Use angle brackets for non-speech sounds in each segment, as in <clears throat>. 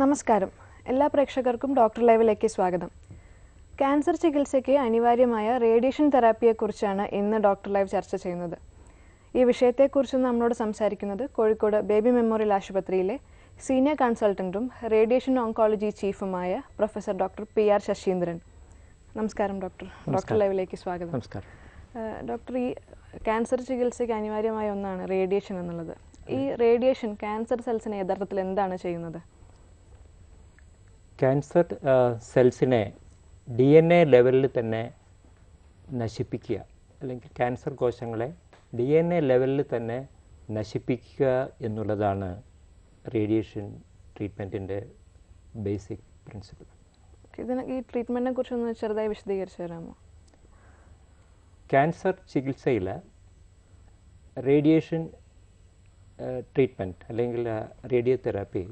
നമസ്കാരം. എല്ലാ പ്രേക്ഷകർക്കും ഡോക്ടർ ലൈവിലേക്ക് സ്വാഗതം. ക്യാൻസർ ചികിത്സയ്ക്ക് അനിവാര്യമായ റേഡിയേഷൻ തെറാപ്പിയെക്കുറിച്ചാണ് ഇന്ന് ഡോക്ടർ ലൈവ് ചർച്ച ചെയ്യുന്നത്. ഈ വിഷയത്തെക്കുറിച്ച് നമ്മളോട് സംസാരിക്കുന്നത് കോഴിക്കോട് ബേബി മെമ്മോറിയൽ ആശുപത്രിയിലെ സീനിയർ കൺസൾട്ടന്റും radiation oncology ചീഫുമായ professor doctor P R Sasheendran. നമസ്കാരം ഡോക്ടർ. ഡോക്ടർ ലൈവിലേക്ക് സ്വാഗതം. നമസ്കാരം. ഡോക്ടർ ഈ ക്യാൻസർ ചികിത്സയ്ക്ക് അനിവാര്യമായ ഒന്നാണ് റേഡിയേഷൻ എന്നുള്ളത്. ഈ റേഡിയേഷൻ ക്യാൻസർ സെൽസിനെ യഥാർത്ഥത്തിൽ എന്താണ് ചെയ്യുന്നത്? ക്യാൻസർ സെൽസിനെ ഡി എൻ എ ലെവലിൽ തന്നെ നശിപ്പിക്കുക. അല്ലെങ്കിൽ ക്യാൻസർ കോശങ്ങളെ ഡി എൻ എ ലെവലിൽ തന്നെ നശിപ്പിക്കുക എന്നുള്ളതാണ് റേഡിയേഷൻ ട്രീറ്റ്മെന്റിന്റെ ബേസിക് പ്രിൻസിപ്പിൾ ഇതിന് ഈ ട്രീറ്റ്മെന്റിനെ കുറിച്ചൊന്ന് ചെറുതായി വിശദീകരിച്ചു തരാമോ? ക്യാൻസർ ചികിത്സയിൽ റേഡിയേഷൻ ട്രീറ്റ്മെന്റ് അല്ലെങ്കിൽ റേഡിയോ തെറാപ്പി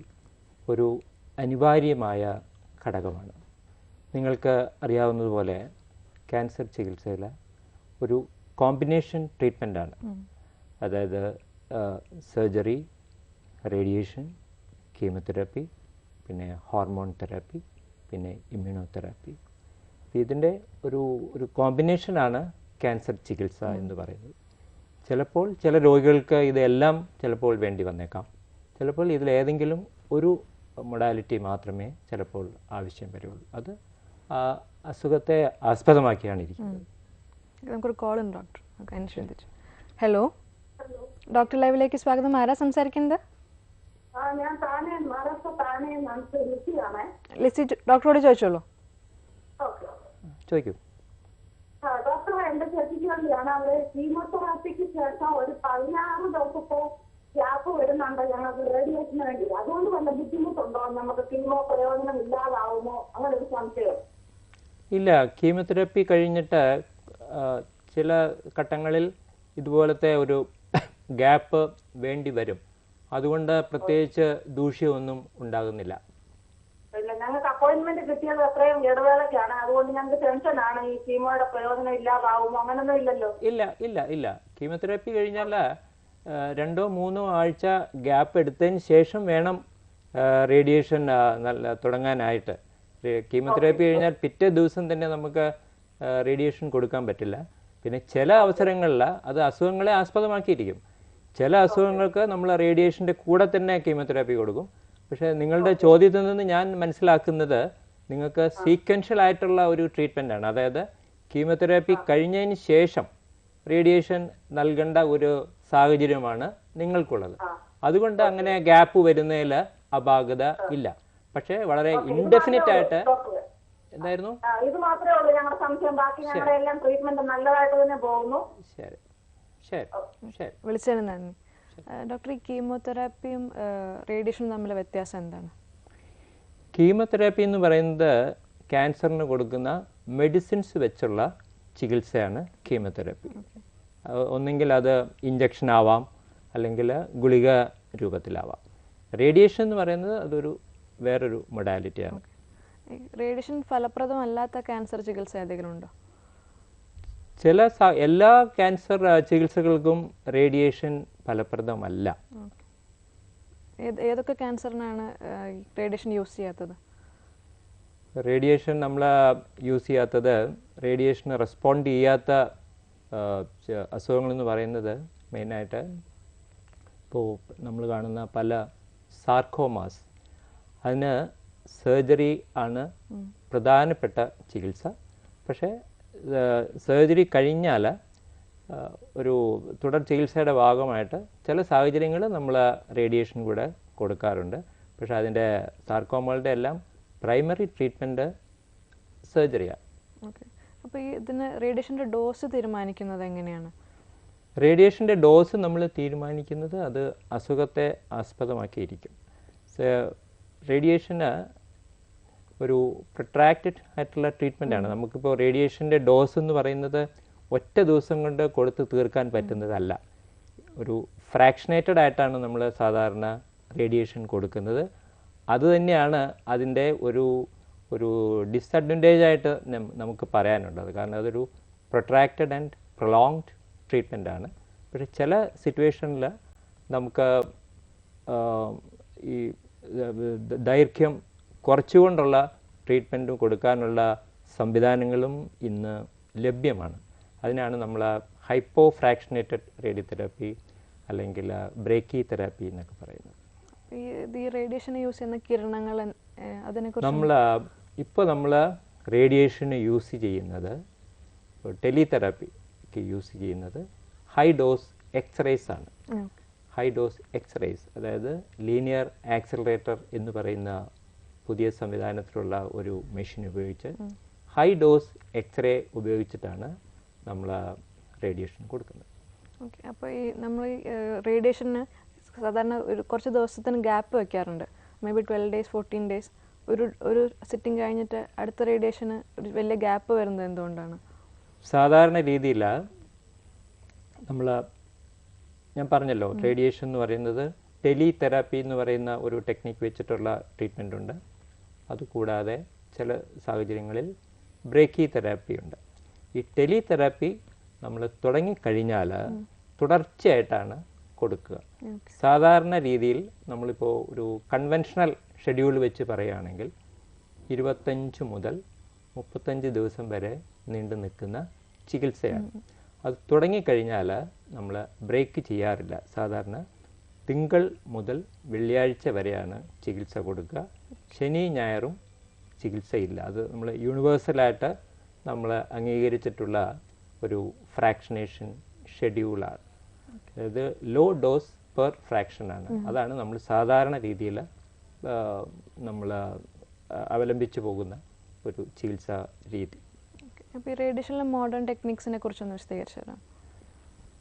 ഒരു അനിവാര്യമായ ഘടകമാണ്. നിങ്ങൾക്ക് അറിയാവുന്നതുപോലെ ക്യാൻസർ ചികിത്സയിൽ ഒരു കോമ്പിനേഷൻ ട്രീറ്റ്മെന്റാണ്. അതായത് സർജറി റേഡിയേഷൻ കീമോതെറാപ്പി പിന്നെ ഹോർമോൺ തെറാപ്പി പിന്നെ ഇമ്മ്യൂണോതെറാപ്പി. ഇതിന്റെ ഒരു ഒരു കോമ്പിനേഷനാണ് ക്യാൻസർ ചികിത്സ എന്ന് പറയുന്നത്. ചിലപ്പോൾ ചില രോഗികൾക്ക് ഇതെല്ലാം ചിലപ്പോൾ വേണ്ടി വന്നേക്കാം. ചിലപ്പോൾ ഇതിലേതെങ്കിലും ഒരു മൊഡാലിറ്റി മാത്രമേ ചിലപ്പോൾ ആവശ്യം വരുള്ളൂ. അത് ആ അസുഖത്തെ ആസ്പദമാക്കിയാണ് ഇരിക്കുന്നത്. നമുക്കൊരു കോൾ ഉണ്ട് ഡോക്ടർ ശ്രദ്ധിച്ചു. ഹലോ ഡോക്ടർ ലൈവിലേക്ക് സ്വാഗതം. ആരാ സംസാരിക്കുന്നത് ലിസി ഡോക്ടറോട് ചോദിച്ചോളൂ. ചോദിക്കൂ. ഡോക്ടർ എന്റെ ചേച്ചിക്ക് വേണ്ടിയാണ് അവർ കീമോതെറാപ്പിക്ക് ശേഷം ഒരു പതിനാറ് ദിവസത്തെ ഗ്യാപ്പ് വരുന്നുണ്ട്. ഞങ്ങൾക്ക് റേഡിയേഷന് വേണ്ടി അതുകൊണ്ട് വല്ല ബുദ്ധിമുട്ടുണ്ടോ? നമുക്ക് കീമോ പ്രയോജനം ഇല്ലാതാവുമോ? അങ്ങനെ ഒരു സംശയം. ഇല്ല കീമോതെറാപ്പി കഴിഞ്ഞിട്ട് ചില ഘട്ടങ്ങളിൽ ഇതുപോലത്തെ ഒരു ഗ്യാപ്പ് വേണ്ടി വരും. അതുകൊണ്ട് പ്രത്യേകിച്ച് ദൂഷ്യമൊന്നും ഉണ്ടാകുന്നില്ല. ഇല്ല ഞങ്ങൾക്ക് അപ്പോയിന്റ്മെന്റ് കിട്ടിയത് അത്രയും ഇടവേളയ്ക്കാണ് അതുകൊണ്ട് ഞങ്ങൾക്ക് ടെൻഷനാണ്. ഈ കീമോയുടെ പ്രയോജനം ഇല്ലാതാവുമോ? അങ്ങനൊന്നും ഇല്ലല്ലോ. ഇല്ല ഇല്ല ഇല്ല. കീമോതെറാപ്പി കഴിഞ്ഞാൽ രണ്ടോ മൂന്നോ ആഴ്ച ഗ്യാപ്പ് എടുത്തതിന് ശേഷം വേണം റേഡിയേഷൻ നല്ല തുടങ്ങാനായിട്ട്. കീമോതെറാപ്പി കഴിഞ്ഞാൽ പിറ്റേ ദിവസം തന്നെ നമുക്ക് റേഡിയേഷൻ കൊടുക്കാൻ പറ്റില്ല. പിന്നെ ചില അവസരങ്ങളിൽ അത് അസുഖങ്ങളെ ആസ്പദമാക്കിയിരിക്കും. ചില അസുഖങ്ങൾക്ക് നമ്മൾ റേഡിയേഷന്റെ കൂടെ തന്നെ കീമോതെറാപ്പി കൊടുക്കും. പക്ഷേ നിങ്ങളുടെ ചോദ്യത്തിൽ നിന്ന് ഞാൻ മനസ്സിലാക്കുന്നത് നിങ്ങൾക്ക് സീക്വൻഷ്യൽ ആയിട്ടുള്ള ഒരു ട്രീറ്റ്മെന്റ് ആണ്. അതായത് കീമോതെറാപ്പി കഴിഞ്ഞതിന് ശേഷം റേഡിയേഷൻ നൽകേണ്ട ഒരു സാഹചര്യമാണ് നിങ്ങൾക്കുള്ളത്. അതുകൊണ്ട് അങ്ങനെ ഗ്യാപ്പ് വരുന്നതിൽ അപാകത ഇല്ല. പക്ഷേ വളരെ ഇൻഡെഫിനിറ്റ് ആയിട്ട് എന്തായിരുന്നു? ഇത് മാത്രമേ ഉള്ളൂ ഞങ്ങളുടെ സംശയം. ബാക്കി ഞങ്ങളുടെ എല്ലാം ട്രീറ്റ്മെന്റ് നല്ലതായിട്ട് തന്നെ പോകുന്നു. ശരി. ശരി. ശരി. വിളിച്ചതിന് നന്ദി. ഡോക്ടർ ഈ കീമോതെറാപ്പിയും റേഡിയേഷനും തമ്മിലെ വ്യത്യാസം എന്താണ്? കീമോതെറാപ്പി എന്ന് പറയുന്നത് ക്യാൻസറിന് കൊടുക്കുന്ന മെഡിസിൻസ് വെച്ചുള്ള ചികിത്സയാണ് കീമോതെറാപ്പി. ഒന്നെങ്കിൽ അത് ഇഞ്ചക്ഷൻ ആവാം അല്ലെങ്കിൽ ഗുളിക രൂപത്തിലാവാം. റേഡിയേഷൻ എന്ന് പറയുന്നത് അതൊരു വേറൊരു മൊഡാലിറ്റിയാണ് റേഡിയേഷൻ ഫലപ്രദമല്ലാത്ത ക്യാൻസർ ചികിത്സ ഏതെങ്കിലും ഉണ്ടോ? ചില എല്ലാ ക്യാൻസർ ചികിത്സകൾക്കും റേഡിയേഷൻ ഫലപ്രദമല്ല. ഏതൊക്കെ ക്യാൻസറിനാണ് റേഡിയേഷൻ യൂസ് ചെയ്യാത്തത്? റേഡിയേഷൻ നമ്മൾ യൂസ് ചെയ്യാത്തത് റേഡിയേഷന് റെസ്പോണ്ട് ചെയ്യാത്ത അസുഖങ്ങളെന്ന് പറയുന്നത് മെയിനായിട്ട് ഇപ്പോൾ നമ്മൾ കാണുന്ന പല സാർക്കോമാസ് അതിന് സർജറി ആണ് പ്രധാനപ്പെട്ട ചികിത്സ. പക്ഷേ സർജറി കഴിഞ്ഞാൽ ഒരു തുടർ ചികിത്സയുടെ ഭാഗമായിട്ട് ചില സാഹചര്യങ്ങൾ നമ്മൾ റേഡിയേഷൻ കൂടെ കൊടുക്കാറുണ്ട്. പക്ഷേ അതിന്റെ സാർക്കോമകളുടെ എല്ലാം പ്രൈമറി ട്രീറ്റ്മെന്റ് സർജറിയാണ് ഓക്കെ അപ്പോൾ ഈ ഇതിന് റേഡിയേഷന്റെ ഡോസ് തീരുമാനിക്കുന്നത് എങ്ങനെയാണ്? റേഡിയേഷന്റെ ഡോസ് നമ്മൾ തീരുമാനിക്കുന്നത് അത് അസുഖത്തെ ആസ്പദമാക്കിയിരിക്കും. റേഡിയേഷന് ഒരു പ്രൊട്രാക്റ്റഡ് ആയിട്ടുള്ള ട്രീറ്റ്മെന്റ് ആണ്. നമുക്കിപ്പോൾ റേഡിയേഷന്റെ ഡോസ് എന്ന് പറയുന്നത് ഒറ്റ ദിവസം കൊണ്ട് കൊടുത്ത് തീർക്കാൻ പറ്റുന്നതല്ല. ഒരു ഫ്രാക്ഷനേറ്റഡ് ആയിട്ടാണ് നമ്മൾ സാധാരണ റേഡിയേഷൻ കൊടുക്കുന്നത്. അതുതന്നെയാണ് അതിന്റെ ഒരു ഒരു ഡിസഡ്വാന്റേജ് ആയിട്ട് നമുക്ക് പറയാനുണ്ടത് കാരണം അതൊരു പ്രൊട്രാക്റ്റഡ് ആൻഡ് പ്രൊലോങ്ഡ് ട്രീറ്റ്മെന്റ് ആണ്. പക്ഷേ ചില സിറ്റുവേഷനിൽ നമുക്ക് ഈ ദൈർഘ്യം കുറച്ചുകൊണ്ടുള്ള ട്രീറ്റ്മെന്റും കൊടുക്കാനുള്ള സംവിധാനങ്ങളും ഇന്ന് ലഭ്യമാണ്. അതിനാണ് നമ്മൾ ഹൈപ്പോ ഫ്രാക്ഷനേറ്റഡ് റേഡിയോതെറാപ്പി അല്ലെങ്കിൽ ബ്രേക്കി തെറാപ്പി എന്നൊക്കെ പറയുന്നത്. ഈ റേഡിയേഷൻ യൂസ് ചെയ്യുന്ന കിരണങ്ങൾ അതിനെക്കുറിച്ച് നമ്മൾ ഇപ്പോൾ നമ്മൾ റേഡിയേഷന് യൂസ് ചെയ്യുന്നത് ടെലിതെറാപ്പിക്ക് യൂസ് ചെയ്യുന്നത് ഹൈ ഡോസ് എക്സ്റേസ് ആണ്. ഹൈ ഡോസ് എക്സ്റേസ് അതായത് ലീനിയർ ആക്സിലറേറ്റർ എന്ന് പറയുന്ന പുതിയ സംവിധാനത്തിലുള്ള ഒരു മെഷീൻ ഉപയോഗിച്ച് ഹൈ ഡോസ് എക്സ്റേ ഉപയോഗിച്ചിട്ടാണ് നമ്മൾ റേഡിയേഷൻ കൊടുക്കുന്നത്. ഓക്കെ അപ്പോൾ ഈ നമ്മൾ ഈ റേഡിയേഷന് സാധാരണ ഒരു കുറച്ച് ദിവസത്തിന് ഗ്യാപ്പ് വെക്കാറുണ്ട്. Maybe twelve days fourteen days ഒരു ഒരു സിറ്റിംഗ് കഴിഞ്ഞിട്ട് അടുത്ത റേഡിയേഷന് ഒരു വലിയ ഗ്യാപ്പ് വരുന്നത് എന്തുകൊണ്ടാണ്? സാധാരണ രീതിയിൽ നമ്മൾ ഞാൻ പറഞ്ഞല്ലോ റേഡിയേഷൻ എന്ന് പറയുന്നത് ടെലി തെറാപ്പി എന്ന് പറയുന്ന ഒരു ടെക്നിക്ക് വെച്ചിട്ടുള്ള ട്രീറ്റ്മെന്റ് ഉണ്ട്. അതുകൂടാതെ ചില സാഹചര്യങ്ങളിൽ ബ്രേക്കി തെറാപ്പി ഉണ്ട്. ഈ ടെലി തെറാപ്പി നമ്മൾ തുടങ്ങിക്കഴിഞ്ഞാൽ തുടർച്ചയായിട്ടാണ് കൊടുക്കുക. സാധാരണ രീതിയിൽ നമ്മളിപ്പോൾ ഒരു കൺവെൻഷണൽ ഷെഡ്യൂൾ വെച്ച് പറയുകയാണെങ്കിൽ ഇരുപത്തഞ്ച് മുതൽ മുപ്പത്തഞ്ച് ദിവസം വരെ നീണ്ടു നിൽക്കുന്ന ചികിത്സയാണ്. അത് തുടങ്ങിക്കഴിഞ്ഞാൽ നമ്മൾ ബ്രേക്ക് ചെയ്യാറില്ല. സാധാരണ തിങ്കൾ മുതൽ വെള്ളിയാഴ്ച വരെയാണ് ചികിത്സ കൊടുക്കുക. ശനി ഞായറും ചികിത്സയില്ല അത് നമ്മൾ യൂണിവേഴ്സലായിട്ട് നമ്മൾ അംഗീകരിച്ചിട്ടുള്ള ഒരു ഫ്രാക്ഷനേഷൻ ഷെഡ്യൂളാണ് അതായത് ലോ ഡോസ് പെർ ഫ്രാക്ഷനാണ് അതാണ് നമ്മൾ സാധാരണ രീതിയിൽ നമ്മൾ അവലംബിച്ചു പോകുന്ന ഒരു ചികിത്സാ രീതി. അപ്പോൾ ഈ റേഡിയേഷനിലെ മോഡേൺ ടെക്നിക്സിനെ കുറിച്ചൊന്ന് വിശദീകരിച്ചു തരാം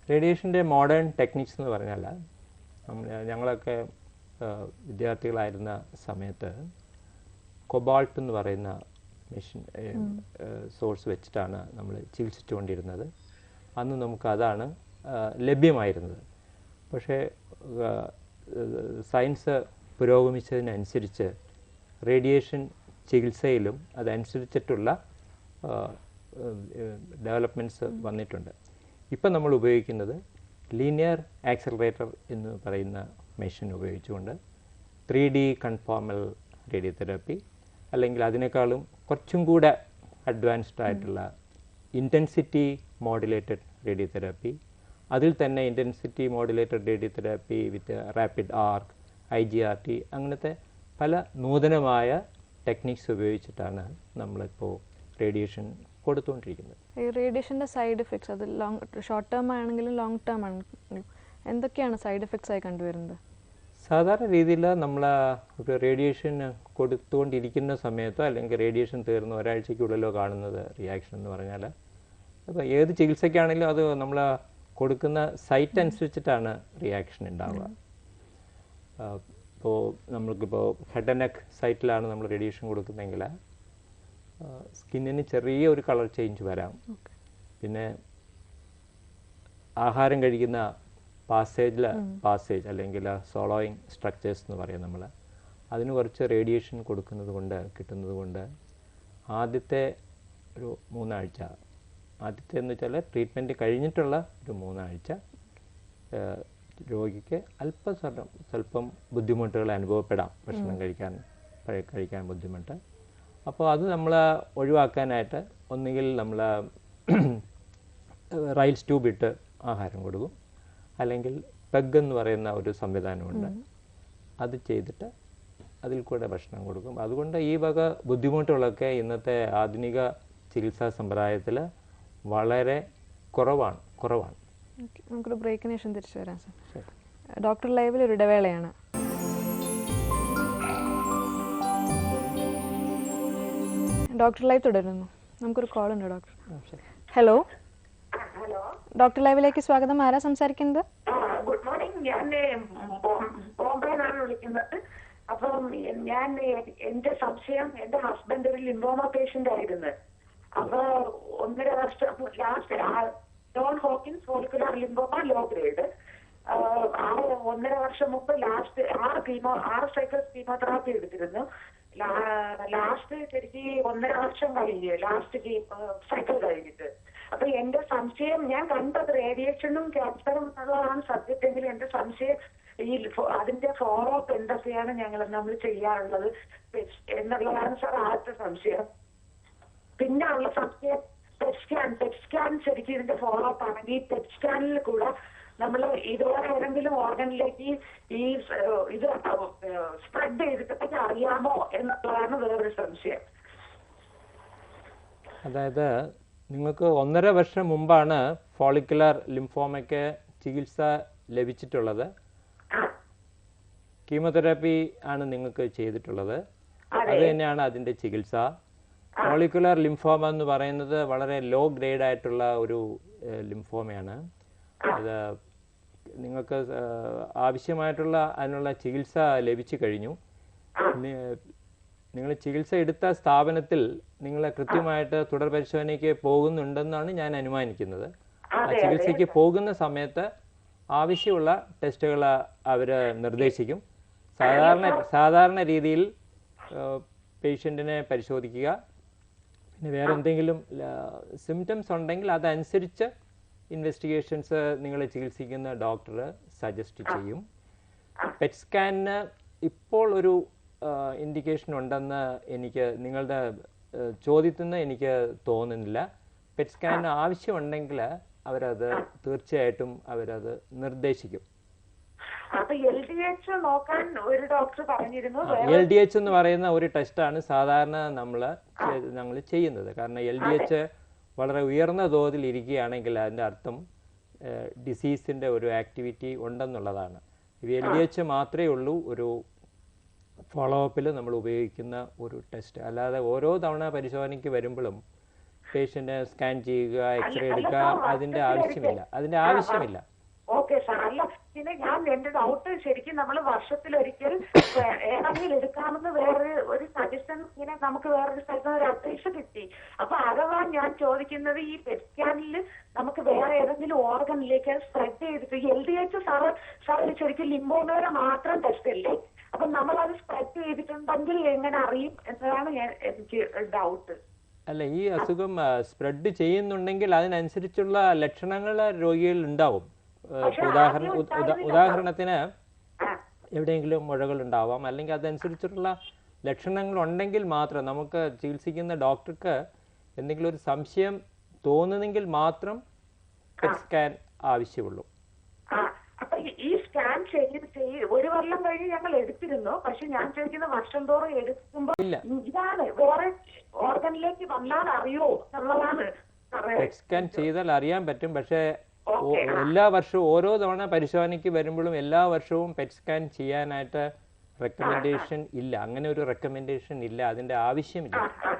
റേഡിയേഷന്റെ മോഡേൺ ടെക്നിക്സ് എന്ന് പറഞ്ഞാൽ ഞങ്ങളൊക്കെ വിദ്യാർത്ഥികളായിരുന്ന സമയത്ത് കൊബാൾട്ട് എന്ന് പറയുന്ന മെഷീൻ സോഴ്സ് വെച്ചിട്ടാണ് നമ്മൾ ചികിത്സിച്ചുകൊണ്ടിരുന്നത്. അന്ന് നമുക്ക് അതാണ് ലഭ്യമായിരുന്നത്. പക്ഷേ സയൻസ് പുരോഗമിച്ചതിനനുസരിച്ച് റേഡിയേഷൻ ചികിത്സയിലും അതനുസരിച്ചിട്ടുള്ള ഡെവലപ്മെന്റ്സ് വന്നിട്ടുണ്ട്. ഇപ്പം നമ്മൾ ഉപയോഗിക്കുന്നത് ലീനിയർ ആക്സലറേറ്റർ എന്ന് പറയുന്ന മെഷീൻ ഉപയോഗിച്ചുകൊണ്ട് ത്രീ ഡി കൺഫോമൽ റേഡിയോതെറാപ്പി അല്ലെങ്കിൽ അതിനേക്കാളും കുറച്ചും കൂടെ അഡ്വാൻസ്ഡ് ആയിട്ടുള്ള ഇന്റൻസിറ്റി മോഡുലേറ്റഡ് റേഡിയോതെറാപ്പി അതിൽ തന്നെ intensity modulated radiotherapy with rapid arc I G R T അങ്ങനത്തെ പല നൂതനമായ ടെക്നിക്സ് ഉപയോഗിച്ചിട്ടാണ് നമ്മളിപ്പോൾ റേഡിയേഷൻ കൊടുത്തുകൊണ്ടിരിക്കുന്നത്. ഈ റേഡിയേഷന്റെ സൈഡ് എഫക്ട്സ് അത് ലോങ് ഷോർട്ട് ടേം ആണെങ്കിലും ലോങ് ടേം ആണെങ്കിലും എന്തൊക്കെയാണ് സൈഡ് എഫക്ട്സ് ആയി കണ്ടുവരുന്നത്? സാധാരണ രീതിയിൽ നമ്മൾ ഒരു റേഡിയേഷൻ കൊടുത്തുകൊണ്ടിരിക്കുന്ന സമയത്തോ അല്ലെങ്കിൽ റേഡിയേഷൻ തീർന്ന് ഒരാഴ്ചയ്ക്കുള്ളിലോ കാണുന്നത് റിയാക്ഷൻ എന്ന് പറഞ്ഞാൽ അപ്പോൾ ഏത് ചികിത്സയ്ക്കാണെങ്കിലും അത് നമ്മൾ കൊടുക്കുന്ന സൈറ്റ് അനുസരിച്ചിട്ടാണ് റിയാക്ഷൻ ഉണ്ടാവുക. ഇപ്പോൾ നമ്മൾക്കിപ്പോൾ ഹെഡ് ആൻഡ് നെക്ക് സൈറ്റിലാണ് നമ്മൾ റേഡിയേഷൻ കൊടുക്കുന്നതെങ്കിൽ സ്കിന്നിന് ചെറിയ ഒരു കളർ ചേഞ്ച് വരാം. പിന്നെ ആഹാരം കഴിക്കുന്ന പാസേജിൽ പാസേജ് അല്ലെങ്കിൽ സോളോയിങ് സ്ട്രക്ചേഴ്സ് എന്ന് പറയും നമ്മൾ. അതിന് കുറച്ച് റേഡിയേഷൻ കൊടുക്കുന്നത് കൊണ്ട് കിട്ടുന്നത് കൊണ്ട് ആദ്യത്തെ ഒരു മൂന്നാഴ്ച ആദ്യത്തെ എന്ന് വെച്ചാൽ ട്രീറ്റ്മെന്റ് കഴിഞ്ഞിട്ടുള്ള ഒരു മൂന്നാഴ്ച രോഗിക്ക് അല്പം സ്വല്പം സ്വല്പം ബുദ്ധിമുട്ടുകൾ അനുഭവപ്പെടാം. ഭക്ഷണം കഴിക്കാൻ കഴിക്കാൻ ബുദ്ധിമുട്ട്. അപ്പോൾ അത് നമ്മൾ ഒഴിവാക്കാനായിട്ട് ഒന്നുകിൽ നമ്മൾ <clears throat> റൈൽസ് ട്യൂബ് ഇട്ട് ആഹാരം കൊടുക്കും. അല്ലെങ്കിൽ പെഗ് എന്ന് പറയുന്ന ഒരു സംവിധാനമുണ്ട്. അത് ചെയ്തിട്ട് അതിൽ കൂടെ ഭക്ഷണം കൊടുക്കും. അതുകൊണ്ട് ഈ വക ബുദ്ധിമുട്ടുകളൊക്കെ ഇന്നത്തെ ആധുനിക ചികിത്സാ സമ്പ്രദായത്തിൽ വളരെ കുറവാണ് കുറവാണ്. നമുക്കൊരു ബ്രേക്കിന് ശേഷം തിരിച്ചു വരാം സാർ ഡോക്ടർ ലൈവിൽ ഒരു ഇടവേളയാണ്. ഡോക്ടർ ലൈവ് തുടരുന്നു. നമുക്കൊരു കോൾ ഉണ്ട് ഡോക്ടർ ഹലോ ഹലോ ഡോക്ടർ ലൈവിലേക്ക് സ്വാഗതം. ആരാ സംസാരിക്കുന്നത്? ഗുഡ് മോർണിംഗ് ഞാൻ വിളിക്കുന്നത്. അപ്പം ഞാൻ എന്റെ സംശയം എന്റെ ഹസ്ബൻഡ് ഒരു ലിംബോമ പേഷ്യന്റ് ആയിരുന്നു. അപ്പൊ ഒന്നര വർഷം last John Hawkins follicular lymphoma low grade. ആറ് ഒന്നര വർഷം മുമ്പ് ലാസ്റ്റ് ആറ് കീമോ ആറ് സൈക്കിൾസ് കീമോതെറാപ്പി എടുത്തിരുന്നു. ലാസ്റ്റ് ശരിക്ക് ഒന്നര വർഷം കഴിഞ്ഞ് ലാസ്റ്റ് സൈക്കിൾ കഴിഞ്ഞിട്ട്. അപ്പൊ എന്റെ സംശയം ഞാൻ കണ്ടത് റേഡിയേഷനും ക്യാൻസറും എന്നുള്ളതാണ് സബ്ജക്റ്റെങ്കിൽ എന്റെ സംശയം ഈ അതിന്റെ ഫോളോ അപ്പ് എന്തൊക്കെയാണ് ഞങ്ങൾ നമ്മൾ ചെയ്യാറുള്ളത് എന്നുള്ളതാണ് സാർ ആദ്യത്തെ സംശയം. പിന്നെ ഉള്ള സംശയം പെറ്റ് സ്കാൻ പെറ്റ് സ്കാൻ ശരിക്കും ഇതിന്റെ ഫോളോ അപ്പ് ആണെങ്കിൽ പെറ്റ് സ്കാനിൽ കൂടെ നമ്മൾ ഇതുപോലെ ഏതെങ്കിലും ഓർഗനിലേക്ക് ഈ ഇത് സ്പ്രെഡ് ചെയ്തിട്ടൊക്കെ അറിയാമോ എന്നുള്ളതാണ് വേറൊരു സംശയം. അതായത് നിങ്ങൾക്ക് ഒന്നര വർഷം മുമ്പാണ് ഫോളിക്കുലർ ലിംഫോമയ്ക്ക് ചികിത്സ ലഭിച്ചിട്ടുള്ളത്. കീമോതെറാപ്പി ആണ് നിങ്ങൾക്ക് ചെയ്തിട്ടുള്ളത്. അത്. തന്നെയാണ് അതിന്റെ ചികിത്സ. ഫോളിക്കുലർ ലിംഫോമ എന്ന് പറയുന്നത് വളരെ ലോ ഗ്രേഡ് ആയിട്ടുള്ള ഒരു ലിംഫോമയാണ്. അത് നിങ്ങൾക്ക് ആവശ്യമായിട്ടുള്ള അതിനുള്ള ചികിത്സ ലഭിച്ചു കഴിഞ്ഞു. നിങ്ങൾ ചികിത്സ എടുത്ത സ്ഥാപനത്തിൽ നിങ്ങൾ കൃത്യമായിട്ട് തുടർ പരിശോധനയ്ക്ക് പോകുന്നുണ്ടെന്നാണ് ഞാൻ അനുമാനിക്കുന്നത്. ആ ചികിത്സയ്ക്ക് പോകുന്ന സമയത്ത് ആവശ്യമുള്ള ടെസ്റ്റുകൾ അവർ നിർദ്ദേശിക്കും. സാധാരണ സാധാരണ രീതിയിൽ പേഷ്യന്റിനെ പരിശോധിക്കുക. പിന്നെ വേറെ എന്തെങ്കിലും സിംറ്റംസ് ഉണ്ടെങ്കിൽ അതനുസരിച്ച് ഇൻവെസ്റ്റിഗേഷൻസ് നിങ്ങൾ ചികിത്സിക്കുന്ന ഡോക്ടർ സജസ്റ്റ് ചെയ്യും. പെറ്റ് സ്കാനിന് ഇപ്പോൾ ഒരു ഇൻഡിക്കേഷൻ ഉണ്ടെന്ന് എനിക്ക് നിങ്ങളുടെ ചോദ്യത്തിൽ നിന്ന് എനിക്ക് തോന്നുന്നില്ല. പെറ്റ് സ്കാനിന് ആവശ്യമുണ്ടെങ്കിൽ അവരത് തീർച്ചയായിട്ടും അവരത് നിർദ്ദേശിക്കും. എൽ ഡി എച്ച് എന്ന് പറയുന്ന ഒരു ടെസ്റ്റാണ് സാധാരണ നമ്മൾ ഞങ്ങൾ ചെയ്യുന്നത്. കാരണം എൽ ഡി എച്ച് വളരെ ഉയർന്ന തോതിൽ ഇരിക്കുകയാണെങ്കിൽ അതിന്റെ അർത്ഥം ഡിസീസിന്റെ ഒരു ആക്ടിവിറ്റി ഉണ്ടെന്നുള്ളതാണ്. എൽ ഡി എച്ച് മാത്രമേ ഉള്ളൂ ഒരു ഫോളോ അപ്പിൽ നമ്മൾ ഉപയോഗിക്കുന്ന ഒരു ടെസ്റ്റ് അല്ലാതെ ഓരോ തവണ പരിശോധനയ്ക്ക് വരുമ്പോഴും പേഷ്യന്റെ സ്കാൻ ചെയ്യുക എക്സ്റേ എടുക്കുക അതിന്റെ ആവശ്യമില്ല. അതിന്റെ ആവശ്യമില്ല. ഓക്കെ സാർ അല്ല പിന്നെ ഞാൻ എന്റെ ഡൗട്ട് ശരിക്കും നമ്മൾ വർഷത്തിൽ ഒരിക്കൽ ഏതെങ്കിലും എടുക്കാമെന്ന് വേറെ ഒരു സജഷൻ ഇങ്ങനെ നമുക്ക് വേറൊരു സ്ഥലത്ത് ഒരു അപേക്ഷ കിട്ടി. അപ്പൊ അഥവാ ഞാൻ ചോദിക്കുന്നത് ഈ പെറ്റ് നമുക്ക് വേറെ ഏതെങ്കിലും ഓർഗനിലേക്ക് സ്പ്രെഡ് ചെയ്തിട്ട് എൽ ഡി എച്ച് സാറ് സാറിന് ശരിക്കും ലിംബോമേര മാത്രം ടെസ്റ്റ് അല്ലേ? അപ്പൊ നമ്മൾ അത് സ്പ്രെഡ് ചെയ്തിട്ടുണ്ടെങ്കിൽ എങ്ങനെ അറിയും എന്നതാണ് ഞാൻ എനിക്ക് ഡൗട്ട് അല്ല ഈ അസുഖം സ്പ്രെഡ് ചെയ്യുന്നുണ്ടെങ്കിൽ അതിനനുസരിച്ചുള്ള ലക്ഷണങ്ങൾ രോഗികളിൽ ഉണ്ടാവും. ഉദാഹരണ ഉദാഹരണത്തിന് എവിടെയെങ്കിലും മുഴകൾ ഉണ്ടാവാം അല്ലെങ്കിൽ അതനുസരിച്ചിട്ടുള്ള ലക്ഷണങ്ങൾ ഉണ്ടെങ്കിൽ മാത്രം നമുക്ക് ചികിത്സിക്കുന്ന ഡോക്ടർക്ക് എന്തെങ്കിലും ഒരു സംശയം തോന്നുന്നെങ്കിൽ മാത്രം സ്കാൻ ആവശ്യമുള്ളൂ. ഈ- സ്കാൻ ഒരു കൊല്ലം കഴിഞ്ഞ് ഞങ്ങൾ എടുത്തിരുന്നു. പക്ഷെ ഞാൻ ചോദിക്കുന്ന വർഷം തോറും എടുക്കുമ്പോ ഇല്ല. ഇതാണ്. വേറെ ഓർഗനിലേക്ക് വന്നാൽ അറിയോ എന്നുള്ളതാണ്. സ്കാൻ ചെയ്താൽ അറിയാൻ പറ്റും. പക്ഷേ എല്ലാ വർഷവും ഓരോ തവണ പരിശോധനയ്ക്ക് വരുമ്പോഴും എല്ലാ വർഷവും പെറ്റ് സ്കാൻ ചെയ്യാനായിട്ട് റെക്കമെൻഡേഷൻ ഇല്ല. അങ്ങനെ ഒരു റെക്കമെൻഡേഷൻ ഇല്ല. അതിന്റെ ആവശ്യമില്ല. ആ, ആ,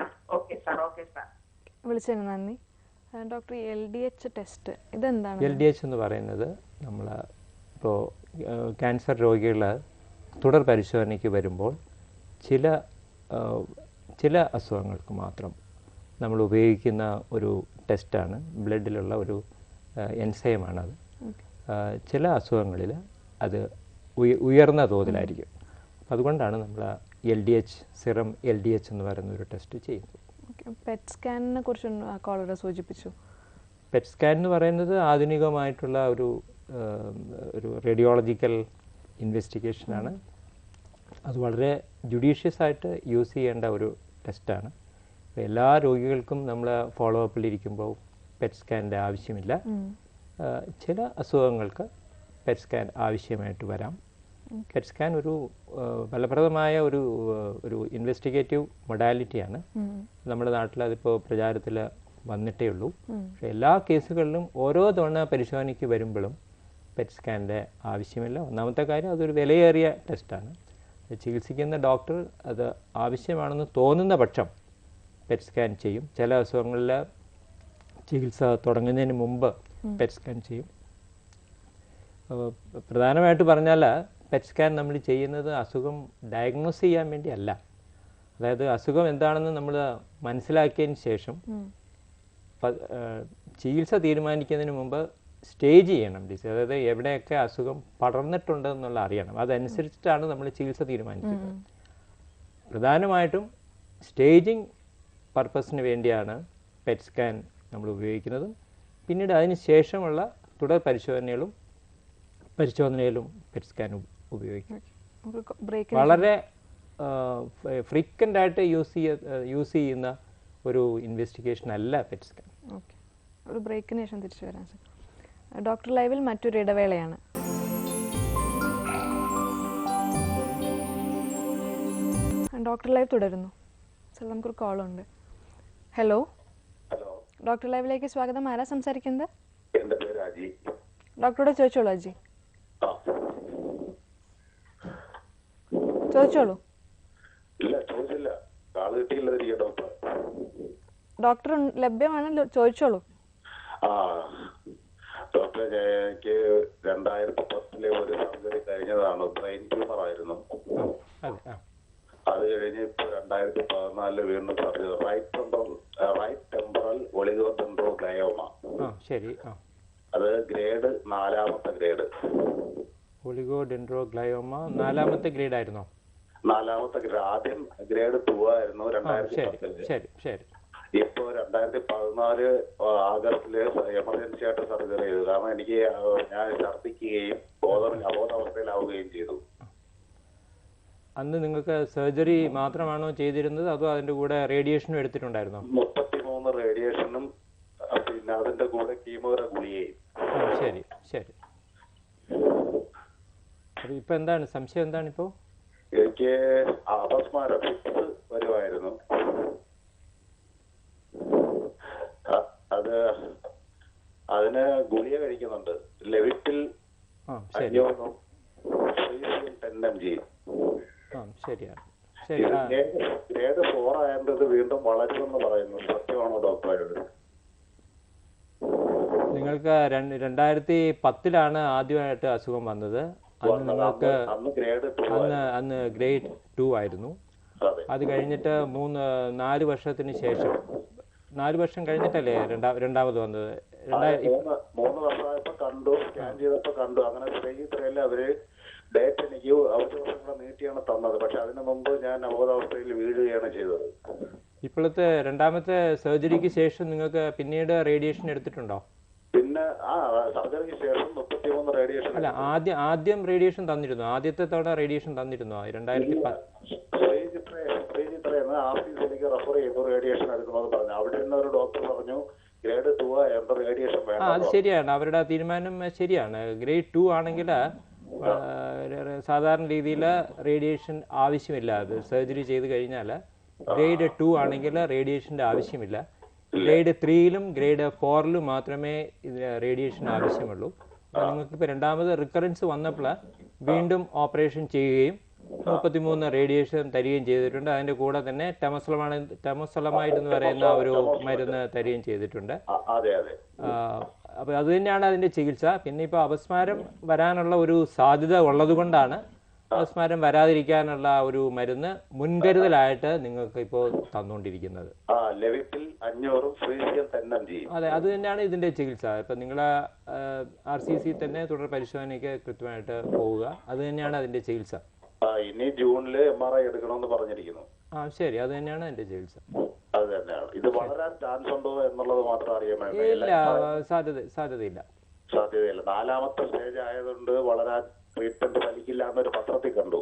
ആ. Okay sir okay sir. വിളിച്ചതിന് നന്ദി. Doctor L D H test ഇതെന്താണ്? എൽ ഡി എച്ച് എന്ന് പറയുന്നത് നമ്മൾ ഇപ്പോൾ ക്യാൻസർ രോഗികൾ തുടർ പരിശോധനയ്ക്ക് വരുമ്പോൾ ചില ചില അസുഖങ്ങൾക്ക് മാത്രം നമ്മൾ ഉപയോഗിക്കുന്ന ഒരു ടെസ്റ്റാണ്. ബ്ലഡിലുള്ള ഒരു എൻസൈമാണത്. ചില അസുഖങ്ങളിൽ അത് ഉയ- ഉയർന്ന തോതിലായിരിക്കും. അതുകൊണ്ടാണ് നമ്മൾ L D H serum L D H എന്ന് പറയുന്ന ഒരു ടെസ്റ്റ് ചെയ്യുന്നത്. പെറ്റ് സ്കാനിനെ കുറിച്ച് കോളറ സൂചിപ്പിച്ചു. പെറ്റ് സ്കാൻ എന്ന് പറയുന്നത് ആധുനികമായിട്ടുള്ള ഒരു ഒരു റേഡിയോളജിക്കൽ ഇൻവെസ്റ്റിഗേഷനാണ് അത് വളരെ ജുഡീഷ്യസ് ആയിട്ട് യൂസ് ചെയ്യേണ്ട ഒരു ടെസ്റ്റാണ് എല്ലാ രോഗികൾക്കും നമ്മൾ ഫോളോ അപ്പിലിരിക്കുമ്പോൾ പെറ്റ് സ്കാനിന്റെ ആവശ്യമില്ല. ചില അസുഖങ്ങൾക്ക് പെറ്റ് സ്കാൻ ആവശ്യമായിട്ട് വരാം. പെറ്റ് സ്കാൻ ഒരു ഫലപ്രദമായ ഒരു ഒരു ഇൻവെസ്റ്റിഗേറ്റീവ് മൊഡാലിറ്റിയാണ് നമ്മുടെ നാട്ടിൽ അതിപ്പോൾ പ്രചാരത്തിൽ വന്നിട്ടേ ഉള്ളൂ. പക്ഷേ എല്ലാ കേസുകളിലും ഓരോ തവണ പരിശോധനയ്ക്ക് വരുമ്പോഴും പെറ്റ് സ്കാനിന്റെ ആവശ്യമില്ല. ഒന്നാമത്തെ കാര്യം അതൊരു വിലയേറിയ ടെസ്റ്റാണ് ചികിത്സിക്കുന്ന ഡോക്ടർ അത് ആവശ്യമാണെന്ന് തോന്നുന്ന പക്ഷം പെറ്റ് സ്കാൻ ചെയ്യും. ചില അസുഖങ്ങളിൽ ചികിത്സ തുടങ്ങുന്നതിന് മുമ്പ് പെറ്റ് സ്കാൻ ചെയ്യും. പ്രധാനമായിട്ട് പറഞ്ഞാൽ പെറ്റ് സ്കാൻ നമ്മൾ ചെയ്യുന്നത് അസുഖം ഡയഗ്നോസ് ചെയ്യാൻ വേണ്ടിയല്ല. അതായത് അസുഖം എന്താണെന്ന് നമ്മൾ മനസ്സിലാക്കിയതിന് ശേഷം ചികിത്സ തീരുമാനിക്കുന്നതിന് മുമ്പ് സ്റ്റേജ് ചെയ്യണം. ഡിസീസ് അതായത് എവിടെയൊക്കെ അസുഖം പടർന്നിട്ടുണ്ട് എന്നുള്ള അറിയണം. അതനുസരിച്ചിട്ടാണ് നമ്മൾ ചികിത്സ തീരുമാനിക്കുന്നത്. പ്രധാനമായിട്ടും സ്റ്റേജിങ് പർപ്പസിന് വേണ്ടിയാണ് പെറ്റ് സ്കാൻ നമ്മൾ ഉപയോഗിക്കുന്നത്. പിന്നീട് അതിന് ശേഷമുള്ള തുടർ പരിശോധനകളും പരിശോധനയിലും പെറ്റ് സ്കാൻ ഉപയോഗിക്കും. വളരെ ഫ്രീക്വന്റ് ആയിട്ട് യൂസ് ചെയ്യ യൂസ് ചെയ്യുന്ന ഒരു ഇൻവെസ്റ്റിഗേഷൻ അല്ല പെറ്റ് സ്കാൻ ഓക്കെ ഒരു ബ്രേക്കിന് ശേഷം തിരിച്ചു വരാം സർ ഡോക്ടർ ലൈവിൽ മറ്റൊരു ഇടവേളയാണ്. ഡോക്ടർ ലൈവ് തുടരുന്നു. സർ നമുക്കൊരു കോളുണ്ട് ഹലോ ഡോക്ടർ ലൈവിലേക്ക് സ്വാഗതം. ആരാ സംസാരിക്കുന്നത്? എന്റെ പേര് അജി. ഡോക്ടറോട് ചോദിച്ചോളൂ അജി. ചോദിച്ചോളൂ. ഇല്ല ചോദിച്ചില്ല. ഡോക്ടർ. ഡോക്ടർ ഉൺ- ലഭ്യമാണ് ചോദിച്ചോളൂ. ആ. ഡോക്ടറെ എനിക്ക് രണ്ടായിരത്തി പത്തിലെ ഒരു സർജറി കഴിഞ്ഞതാണ്. ബ്രെയിൻ ട്യൂമർ ആയിരുന്നു അതെ കഴിഞ്ഞ് ഇപ്പൊ രണ്ടായിരത്തി പതിനാലിൽ വീണ്ടും surgery right temporal right temporal oligodendroglioma. ആ ശരി ആ. അത് ഗ്രേഡ് നാലാമത്തെ ഗ്രേഡ്. ഒളിഗോ ഡെൻഡ്രോ ഗ്ലയോമ നാലാമത്തെ ഗ്രേഡ് ആയിരുന്നു നാലാമത്തെ ഗ്രേഡ് ആദ്യം ഗ്രേഡ് ടു ആയിരുന്നു ആ രണ്ടായിരത്തി ശരി പത്തിൽ. ശരി ശരി. ഇപ്പൊ രണ്ടായിരത്തി പതിനാല് ആഗസ്റ്റിൽ എമർജൻസി ആയിട്ട് സർജറി ചെയ്തു കാരണം എനിക്ക് ആ, ഞാൻ ഛർദ്ദിക്കുകയും ബോധം അബോധാവസ്ഥയിലാവുകയും ചെയ്തു. അന്ന് നിങ്ങൾക്ക് സർജറി മാത്രമാണോ ചെയ്തിരുന്നത്? അതോ അതിന്റെ കൂടെ റേഡിയേഷനും എടുത്തിട്ടുണ്ടായിരുന്നോ? മുപ്പത്തിമൂന്ന് റേഡിയേഷനും പിന്നെ അതിന്റെ കൂടെ ഗുളികയും. ശരി ശരി. ഇപ്പൊ എന്താണ്? സംശയം എന്താണ് ഇപ്പോ? എനിക്ക് അപസ്മാരം ഫിക്സ് വരുമായിരുന്നു അത് അതിന് ഗുളിക കഴിക്കുന്നുണ്ട്. ലെവിറ്റിൽ അഞ്ഞൂറും ടെൻ എം ജി ശരിയാണ്. ശരി ഗ്രേഡ് ഫോർ വീണ്ടും വളരുമെന്ന് പറയുന്നു. സത്യമാണോ നിങ്ങൾക്ക് രണ്ട് രണ്ടായിരത്തി പത്തിലാണ് ആദ്യമായിട്ട് അസുഖം വന്നത്. അന്ന് നിങ്ങൾക്ക് അന്ന് അന്ന് ഗ്രേഡ് ടു ആയിരുന്നു. അതെ. കഴിഞ്ഞിട്ട് മൂന്ന് നാല് വർഷത്തിന് ശേഷം. നാല് വർഷം കഴിഞ്ഞിട്ടല്ലേ രണ്ടാ രണ്ടാമത് വന്നത്? രണ്ടായിരത്തി മൂന്ന് വർഷമായപ്പോ കണ്ടു സ്കാൻ ചെയ്തപ്പോ കണ്ടു. അങ്ങനെ അവർ ഡേറ്റ് എനിക്ക് ഒരു ദിവസം കൂടെ നീട്ടിയാണ് തന്നത്. പക്ഷെ അതിനു മുമ്പ് ഞാൻ അബോധാവസ്ഥയിൽ വീഴുകയാണ് ചെയ്തത്. ഇപ്പോഴത്തെ രണ്ടാമത്തെ സർജറിക്ക് ശേഷം നിങ്ങൾക്ക് പിന്നീട് റേഡിയേഷൻ എടുത്തിട്ടുണ്ടോ? പിന്നെ ആ സർജറിക്ക് ശേഷം മുപ്പത്തിമൂന്ന് റേഡിയേഷൻ അല്ല ആദ്യം ആദ്യം റേഡിയേഷൻ തന്നിരുന്നു. ആദ്യത്തെ തവണ റേഡിയേഷൻ തന്നിരുന്നു. രണ്ടായിരത്തി ശ്രീചിത്രയെന്ന് സി സിയിലേക്ക് റെഫർ ചെയ്തു റേഡിയേഷൻ എടുക്കണമെന്ന് പറഞ്ഞു. അവിടെ നിന്ന് ഒരു ഡോക്ടർ പറഞ്ഞു ഗ്രേഡ് ടു റേഡിയേഷൻ ആ അത് ശരിയാണ്. അവരുടെ തീരുമാനം ശരിയാണ്. ഗ്രേഡ് ടു ആണെങ്കിൽ സാധാരണ രീതിയിൽ റേഡിയേഷൻ ആവശ്യമില്ല. അത് സർജറി ചെയ്ത് കഴിഞ്ഞാൽ ഗ്രേഡ് ടു ആണെങ്കിൽ റേഡിയേഷന്റെ ആവശ്യമില്ല. ഗ്രേഡ് ത്രീയിലും ഗ്രേഡ് ഫോറിലും മാത്രമേ ഇതിന് റേഡിയേഷൻ ആവശ്യമുള്ളൂ. നിങ്ങൾക്ക് ഇപ്പോൾ രണ്ടാമത് റിക്കറൻസ് വന്നപ്പോൾ വീണ്ടും ഓപ്പറേഷൻ ചെയ്യുകയും മുപ്പത്തിമൂന്ന് റേഡിയേഷൻ തരികയും ചെയ്തിട്ടുണ്ട്. അതിന്റെ കൂടെ തന്നെ ടെമസലമാണ് ടെമസലമായിട്ട് എന്ന് പറയുന്ന ഒരു മരുന്ന് തരികയും ചെയ്തിട്ടുണ്ട്. അപ്പോൾ അത് തന്നെയാണ് അതിന്റെ ചികിത്സ. പിന്നെ ഇപ്പോൾ അപസ്മാരം വരാനുള്ള ഒരു സാധ്യത ഉള്ളതുകൊണ്ടാണ് അപസ്മാരം വരാതിരിക്കാനുള്ള ഒരു മരുന്ന് മുൻകരുതലായിട്ട് നിങ്ങൾക്ക് ഇപ്പോൾ തന്നുകൊണ്ടിരിക്കുന്നത് അതെ അത് തന്നെയാണ് ഇതിന്റെ ചികിത്സ. ഇപ്പം നിങ്ങൾ ആർ സി സി തന്നെ തുടർ പരിശോധനയ്ക്ക് കൃത്യമായിട്ട് പോവുക. അത് തന്നെയാണ് അതിന്റെ ചികിത്സ. ഇനി ജൂണിൽ എം ആർ ഐ എടുക്കണമെന്ന് പറഞ്ഞിരിക്കുന്നു. ആ ശരി. അത് തന്നെയാണ് എന്റെ ചികിത്സ. അത് തന്നെയാണ്. ഇത് വളരാൻ ചാൻസ് ഉണ്ടോ എന്നുള്ളത് മാത്രം അറിയാൻ ഇല്ല സാധ്യത സാധ്യതയില്ല. സാധ്യതയില്ല. നാലാമത്തെ സ്റ്റേജ് ആയതുകൊണ്ട് വളരാൻ ട്രീറ്റ്മെന്റ് ഫലിക്കില്ല എന്നൊരു പത്രത്തിൽ കണ്ടു.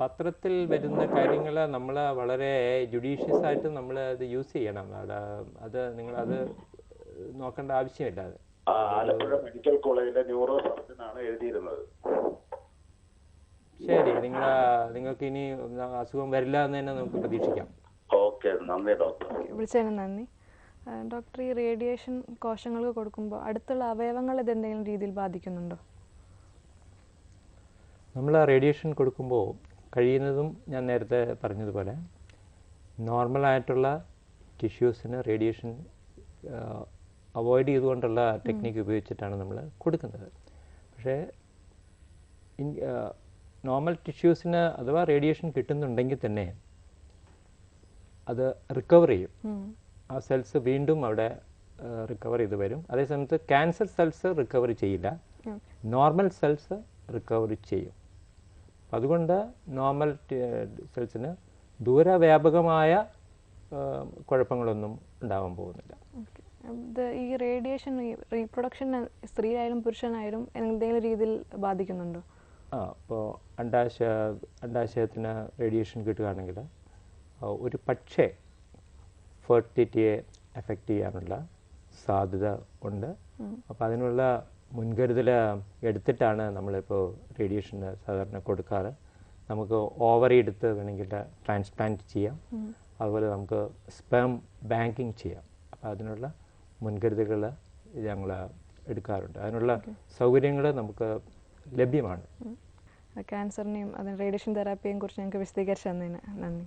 പത്രത്തിൽ വരുന്ന കാര്യങ്ങൾ നമ്മൾ വളരെ ജുഡീഷ്യസ് ആയിട്ട് നമ്മൾ അത് യൂസ് ചെയ്യണം. അവിടെ അത് നിങ്ങൾ അത് നോക്കേണ്ട ആവശ്യമില്ല. അത് ആലപ്പുഴ മെഡിക്കൽ കോളേജിലെ ന്യൂറോ സർജനാണ് എഴുതിയിരുന്നത്. ശരി. നിങ്ങൾ നിങ്ങൾക്ക് ഇനി അസുഖം വരില്ല എന്ന് തന്നെ നമുക്ക് പ്രതീക്ഷിക്കാം. ഓക്കെ നന്ദി ഡോക്ടർ. വിളിച്ചതിന് നന്ദി. ഡോക്ടർ ഈ റേഡിയേഷൻ കോശങ്ങൾക്ക് കൊടുക്കുമ്പോൾ അടുത്തുള്ള അവയവങ്ങൾ ഇത് എന്തെങ്കിലും രീതിയിൽ ബാധിക്കുന്നുണ്ടോ? നമ്മൾ ആ റേഡിയേഷൻ കൊടുക്കുമ്പോൾ കഴിയുന്നതും ഞാൻ നേരത്തെ പറഞ്ഞതുപോലെ നോർമലായിട്ടുള്ള ടിഷ്യൂസിന് റേഡിയേഷൻ അവോയ്ഡ് ചെയ്തുകൊണ്ടുള്ള ടെക്നിക്ക് ഉപയോഗിച്ചിട്ടാണ് നമ്മൾ കൊടുക്കുന്നത്. പക്ഷേ നോർമൽ ടിഷ്യൂസിന് അഥവാ റേഡിയേഷൻ കിട്ടുന്നുണ്ടെങ്കിൽ തന്നെ അത് റിക്കവർ ചെയ്യും. ആ സെൽസ് വീണ്ടും അവിടെ റിക്കവർ ചെയ്ത് വരും. അതേസമയത്ത് ക്യാൻസർ സെൽസ് റിക്കവർ ചെയ്യില്ല. നോർമൽ സെൽസ് റിക്കവർ ചെയ്യും. അതുകൊണ്ട് നോർമൽ സെൽസിന് ദൂരവ്യാപകമായ കുഴപ്പങ്ങളൊന്നും ഉണ്ടാവാൻ പോകുന്നില്ല. ഈ റേഡിയേഷൻ റീപ്രൊഡക്ഷൻ സ്ത്രീയായാലും പുരുഷനായാലും എന്തെങ്കിലും രീതിയിൽ ബാധിക്കുന്നുണ്ടോ? ആ അപ്പോൾ അണ്ടാശയ അണ്ടാശയത്തിന് റേഡിയേഷൻ കിട്ടുകയാണെങ്കിൽ ഒരു പക്ഷേ ഫെർട്ടിലിറ്റിയെ എഫക്റ്റ് ചെയ്യാനുള്ള സാധ്യത ഉണ്ട്. അപ്പോൾ അതിനുള്ള മുൻകരുതൽ എടുത്തിട്ടാണ് നമ്മളിപ്പോൾ റേഡിയേഷൻ സാധാരണ കൊടുക്കാറ്. നമുക്ക് ഓവറി എടുത്ത് വേണമെങ്കിൽ ട്രാൻസ്പ്ലാന്റ് ചെയ്യാം. അതുപോലെ നമുക്ക് സ്പേം ബാങ്കിങ് ചെയ്യാം. അപ്പോൾ അതിനുള്ള മുൻകരുതലുകൾ ഞങ്ങൾ എടുക്കാറുണ്ട്. അതിനുള്ള സൗകര്യങ്ങൾ നമുക്ക് ലഭ്യമാണ്. ക്യാൻസറിനെയും അതിന് റേഡിയേഷൻ തെറാപ്പിയെയും കുറിച്ച് ഞങ്ങൾക്ക് വിശദീകരിച്ചു തന്നതിന് നന്ദി.